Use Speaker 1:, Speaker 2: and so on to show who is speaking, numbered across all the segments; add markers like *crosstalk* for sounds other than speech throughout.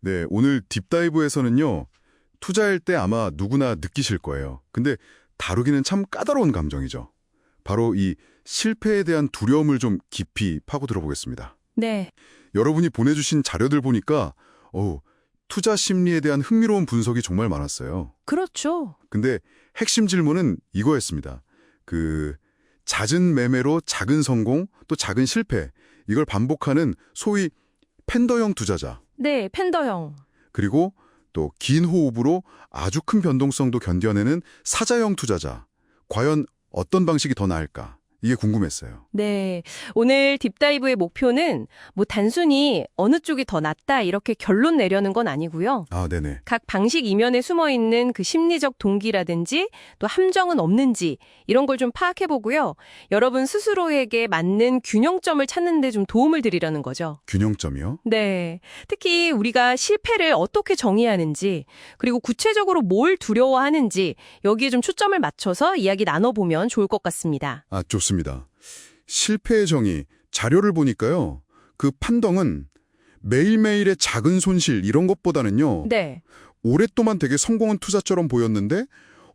Speaker 1: 네, 오늘 딥다이브에서는요. 투자할 때 아마 누구나 느끼실 거예요. 근데 다루기는 참 까다로운 감정이죠. 바로 이 실패에 대한 두려움을 좀 깊이 파고들어 보겠습니다.
Speaker 2: 네.
Speaker 1: 여러분이 보내주신 자료들 보니까 어우, 투자 심리에 대한 흥미로운 분석이 정말 많았어요.
Speaker 2: 그렇죠.
Speaker 1: 근데 핵심 질문은 이거였습니다. 그 잦은 매매로 작은 성공 또 작은 실패 이걸 반복하는 소위 팬더형 투자자
Speaker 2: 네, 팬더형.
Speaker 1: 그리고 또 긴 호흡으로 아주 큰 변동성도 견뎌내는 사자형 투자자 과연 어떤 방식이 더 나을까 이게 궁금했어요.
Speaker 2: 네. 오늘 딥다이브의 목표는 뭐 단순히 어느 쪽이 더 낫다 이렇게 결론 내려는 건 아니고요.
Speaker 1: 아 네네
Speaker 2: 각 방식 이면에 숨어 있는 그 심리적 동기라든지 또 함정은 없는지 이런 걸 좀 파악해 보고요. 여러분 스스로에게 맞는 균형점을 찾는 데 좀 도움을 드리려는 거죠.
Speaker 1: 균형점이요.
Speaker 2: 네. 특히 우리가 실패를 어떻게 정의하는지, 그리고 구체적으로 뭘 두려워하는지, 여기에 좀 초점을 맞춰서 이야기 나눠 보면 좋을 것 같습니다.
Speaker 1: 아 좋습니다. 실패의 정의 자료를 보니까요 그 판정은 매일매일의 작은 손실 이런 것보다는요
Speaker 2: 네.
Speaker 1: 오랫동안 되게 성공한 투자처럼 보였는데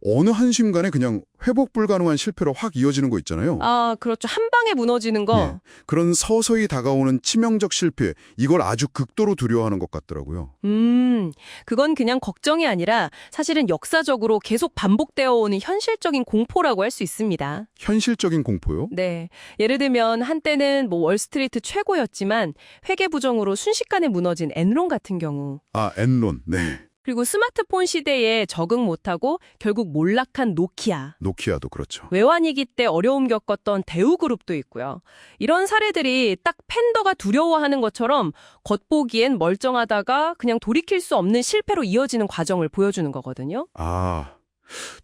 Speaker 1: 어느 한순간에 그냥 회복 불가능한 실패로 확 이어지는 거 있잖아요.
Speaker 2: 아, 그렇죠. 한 방에 무너지는 거.
Speaker 1: 예. 그런 서서히 다가오는 치명적 실패, 이걸 아주 극도로 두려워하는 것 같더라고요.
Speaker 2: 음, 그건 그냥 걱정이 아니라 사실은 역사적으로 계속 반복되어 오는 현실적인 공포라고 할 수 있습니다.
Speaker 1: 현실적인 공포요?
Speaker 2: 네. 예를 들면 한때는 뭐 월스트리트 최고였지만 회계 부정으로 순식간에 무너진 엔론 같은 경우.
Speaker 1: 아, 엔론. 네.
Speaker 2: 그리고 스마트폰 시대에 적응 못하고 결국 몰락한 노키아.
Speaker 1: 노키아도 그렇죠.
Speaker 2: 외환위기 때 어려움 겪었던 대우그룹도 있고요. 이런 사례들이 딱 팬더가 두려워하는 것처럼 겉보기엔 멀쩡하다가 그냥 돌이킬 수 없는 실패로 이어지는 과정을 보여주는 거거든요.
Speaker 1: 아,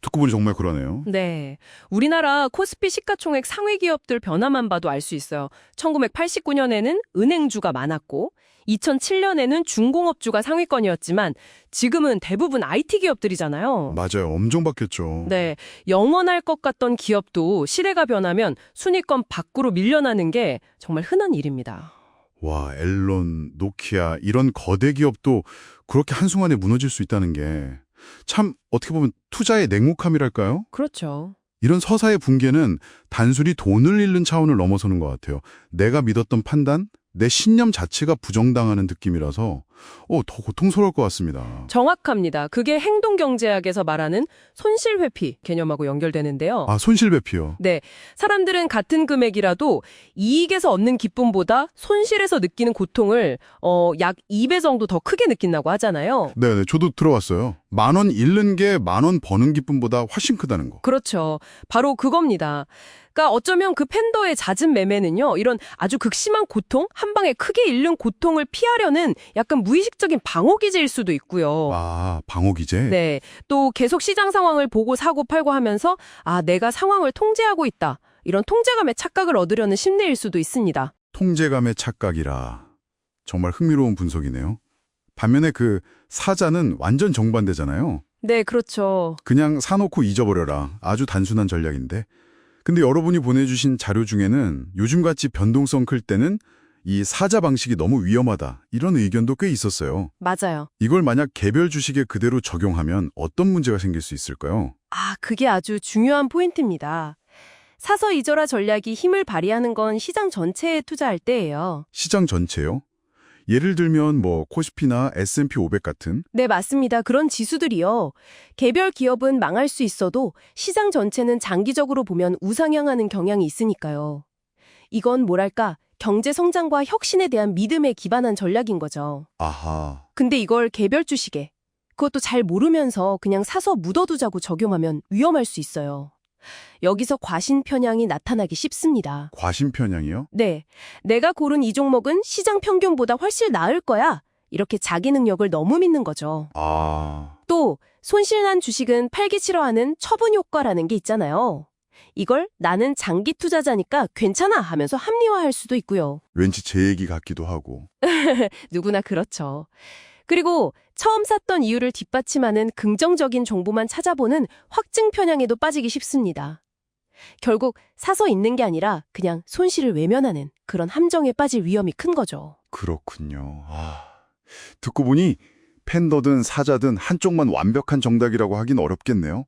Speaker 1: 듣고 보니 정말 그러네요.
Speaker 2: 네. 우리나라 코스피 시가총액 상위 기업들 변화만 봐도 알 수 있어요. 1989년에는 은행주가 많았고 2007년에는 중공업주가 상위권이었지만 지금은 대부분 IT 기업들이잖아요.
Speaker 1: 맞아요. 엄청 바뀌었죠.
Speaker 2: 네. 영원할 것 같던 기업도 시대가 변하면 순위권 밖으로 밀려나는 게 정말 흔한 일입니다.
Speaker 1: 와, 엘론, 노키아 이런 거대 기업도 그렇게 한순간에 무너질 수 있다는 게 참 어떻게 보면 투자의 냉혹함이랄까요?
Speaker 2: 그렇죠.
Speaker 1: 이런 서사의 붕괴는 단순히 돈을 잃는 차원을 넘어서는 것 같아요. 내가 믿었던 판단, 내 신념 자체가 부정당하는 느낌이라서 어, 더 고통스러울 것 같습니다.
Speaker 2: 정확합니다. 그게 행동경제학에서 말하는 손실회피 개념하고 연결되는데요.
Speaker 1: 아, 손실배피요.
Speaker 2: 네. 사람들은 같은 금액이라도 이익에서 얻는 기쁨보다 손실에서 느끼는 고통을 어, 약 2배 정도 더 크게 느낀다고 하잖아요.
Speaker 1: 네네, 저도 들어왔어요. 만 원 잃는 게 만 원 버는 기쁨보다 훨씬 크다는 거.
Speaker 2: 그렇죠. 바로 그겁니다. 그러니까 어쩌면 그 팬더의 잦은 매매는요. 이런 아주 극심한 고통, 한 방에 크게 잃는 고통을 피하려는 약간 무의식적인 방어 기제일 수도 있고요.
Speaker 1: 아, 방어 기제?
Speaker 2: 네. 또 계속 시장 상황을 보고 사고 팔고 하면서 아, 내가 상황을 통제하고 있다. 이런 통제감의 착각을 얻으려는 심리일 수도 있습니다.
Speaker 1: 통제감의 착각이라. 정말 흥미로운 분석이네요. 반면에 그 사자는 완전 정반대잖아요.
Speaker 2: 네, 그렇죠.
Speaker 1: 그냥 사놓고 잊어버려라. 아주 단순한 전략인데. 근데 여러분이 보내주신 자료 중에는 요즘같이 변동성 클 때는 이 사자 방식이 너무 위험하다. 이런 의견도 꽤 있었어요.
Speaker 2: 맞아요.
Speaker 1: 이걸 만약 개별 주식에 그대로 적용하면 어떤 문제가 생길 수 있을까요?
Speaker 2: 아, 그게 아주 중요한 포인트입니다. 사서 잊어라 전략이 힘을 발휘하는 건 시장 전체에 투자할 때예요.
Speaker 1: 시장 전체요? 예를 들면 뭐 코스피나 S&P 500 같은
Speaker 2: 네, 맞습니다. 그런 지수들이요. 개별 기업은 망할 수 있어도 시장 전체는 장기적으로 보면 우상향하는 경향이 있으니까요. 이건 뭐랄까, 경제 성장과 혁신에 대한 믿음에 기반한 전략인 거죠.
Speaker 1: 아하.
Speaker 2: 근데 이걸 개별 주식에, 그것도 잘 모르면서 그냥 사서 묻어두자고 적용하면 위험할 수 있어요. 여기서 과신 편향이 나타나기 쉽습니다.
Speaker 1: 과신 편향이요?
Speaker 2: 네, 내가 고른 이 종목은 시장 평균보다 훨씬 나을 거야. 이렇게 자기 능력을 너무 믿는 거죠.
Speaker 1: 아.
Speaker 2: 또 손실난 주식은 팔기 싫어하는 처분 효과라는 게 있잖아요. 이걸 나는 장기 투자자니까 괜찮아 하면서 합리화할 수도 있고요.
Speaker 1: 왠지 제 얘기 같기도 하고. *laughs*
Speaker 2: 누구나 그렇죠. 그리고 처음 샀던 이유를 뒷받침하는 긍정적인 정보만 찾아보는 확증 편향에도 빠지기 쉽습니다. 결국 사서 있는 게 아니라 그냥 손실을 외면하는 그런 함정에 빠질 위험이 큰 거죠.
Speaker 1: 그렇군요. 아. 듣고 보니 팬더든 사자든 한쪽만 완벽한 정답이라고 하긴 어렵겠네요.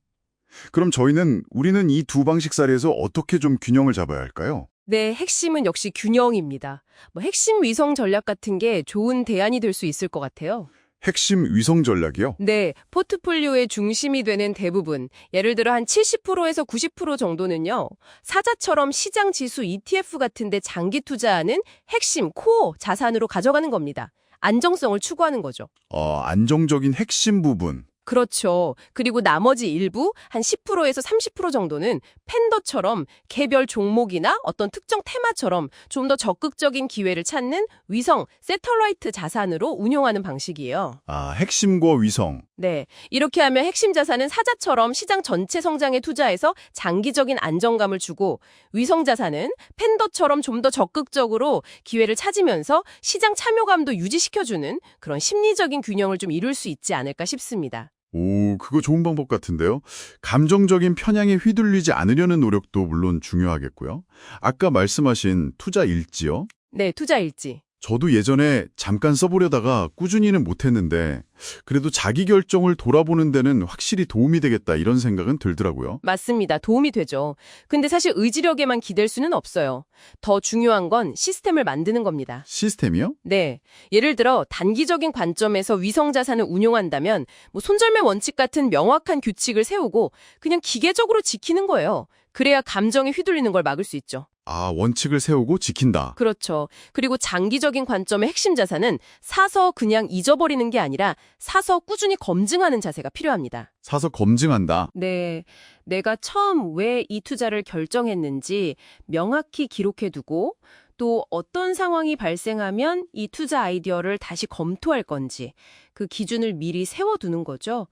Speaker 1: 그럼 저희는 우리는 이 두 방식사리에서 어떻게 좀 균형을 잡아야 할까요?
Speaker 2: 네, 핵심은 역시 균형입니다. 뭐 핵심 위성 전략 같은 게 좋은 대안이 될 수 있을 것 같아요.
Speaker 1: 핵심 위성 전략이요?
Speaker 2: 네, 포트폴리오의 중심이 되는 대부분, 예를 들어 한 70%에서 90% 정도는요, 사자처럼 시장 지수 ETF 같은데 장기 투자하는 핵심 코어 자산으로 가져가는 겁니다. 안정성을 추구하는 거죠.
Speaker 1: 어, 안정적인 핵심 부분.
Speaker 2: 그렇죠. 그리고 나머지 일부 한 10%에서 30% 정도는 팬더처럼 개별 종목이나 어떤 특정 테마처럼 좀 더 적극적인 기회를 찾는 위성, 세털라이트 자산으로 운용하는 방식이에요.
Speaker 1: 아, 핵심과 위성.
Speaker 2: 네. 이렇게 하면 핵심 자산은 사자처럼 시장 전체 성장에 투자해서 장기적인 안정감을 주고 위성 자산은 팬더처럼 좀 더 적극적으로 기회를 찾으면서 시장 참여감도 유지시켜주는 그런 심리적인 균형을 좀 이룰 수 있지 않을까 싶습니다.
Speaker 1: 오, 그거 좋은 방법 같은데요. 감정적인 편향에 휘둘리지 않으려는 노력도 물론 중요하겠고요. 아까 말씀하신 투자 일지요?
Speaker 2: 네, 투자 일지.
Speaker 1: 저도 예전에 잠깐 써보려다가 꾸준히는 못했는데 그래도 자기 결정을 돌아보는 데는 확실히 도움이 되겠다 이런 생각은 들더라고요.
Speaker 2: 맞습니다. 도움이 되죠. 근데 사실 의지력에만 기댈 수는 없어요. 더 중요한 건 시스템을 만드는 겁니다.
Speaker 1: 시스템이요?
Speaker 2: 네. 예를 들어 단기적인 관점에서 위성 자산을 운용한다면 뭐 손절매 원칙 같은 명확한 규칙을 세우고 그냥 기계적으로 지키는 거예요. 그래야 감정에 휘둘리는 걸 막을 수 있죠.
Speaker 1: 아, 원칙을 세우고 지킨다.
Speaker 2: 그렇죠. 그리고 장기적인 관점의 핵심 자산은 사서 그냥 잊어버리는 게 아니라 사서 꾸준히 검증하는 자세가 필요합니다.
Speaker 1: 사서 검증한다.
Speaker 2: 네. 내가 처음 왜 이 투자를 결정했는지 명확히 기록해두고 또 어떤 상황이 발생하면 이 투자 아이디어를 다시 검토할 건지 그 기준을 미리 세워두는 거죠.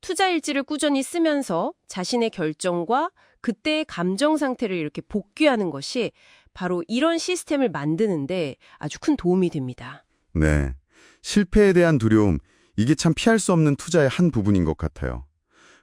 Speaker 2: 투자 일지를 꾸준히 쓰면서 자신의 결정과 그때의 감정 상태를 이렇게 복귀하는 것이 바로 이런 시스템을 만드는데 아주 큰 도움이 됩니다.
Speaker 1: 네. 실패에 대한 두려움, 이게 참 피할 수 없는 투자의 한 부분인 것 같아요.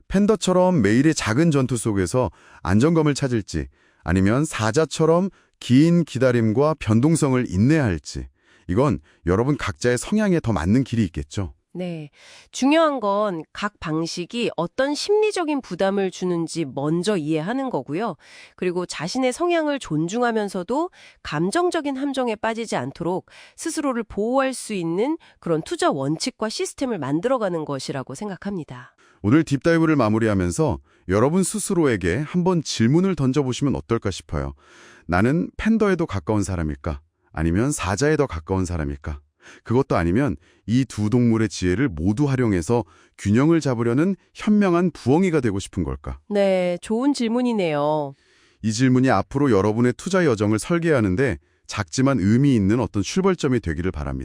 Speaker 1: 팬더처럼 매일의 작은 전투 속에서 안정감을 찾을지, 아니면 사자처럼 긴 기다림과 변동성을 인내할지, 이건 여러분 각자의 성향에 더 맞는 길이 있겠죠.
Speaker 2: 네. 중요한 건 각 방식이 어떤 심리적인 부담을 주는지 먼저 이해하는 거고요. 그리고 자신의 성향을 존중하면서도 감정적인 함정에 빠지지 않도록 스스로를 보호할 수 있는 그런 투자 원칙과 시스템을 만들어가는 것이라고 생각합니다.
Speaker 1: 오늘 딥다이브를 마무리하면서 여러분 스스로에게 한번 질문을 던져보시면 어떨까 싶어요. 나는 팬더에 더 가까운 사람일까? 아니면 사자에 더 가까운 사람일까? 그것도 아니면 이 두 동물의 지혜를 모두 활용해서 균형을 잡으려는 현명한 부엉이가 되고 싶은 걸까?
Speaker 2: 네, 좋은 질문이네요.
Speaker 1: 이 질문이 앞으로 여러분의 투자 여정을 설계하는데 작지만 의미 있는 어떤 출발점이 되기를 바랍니다.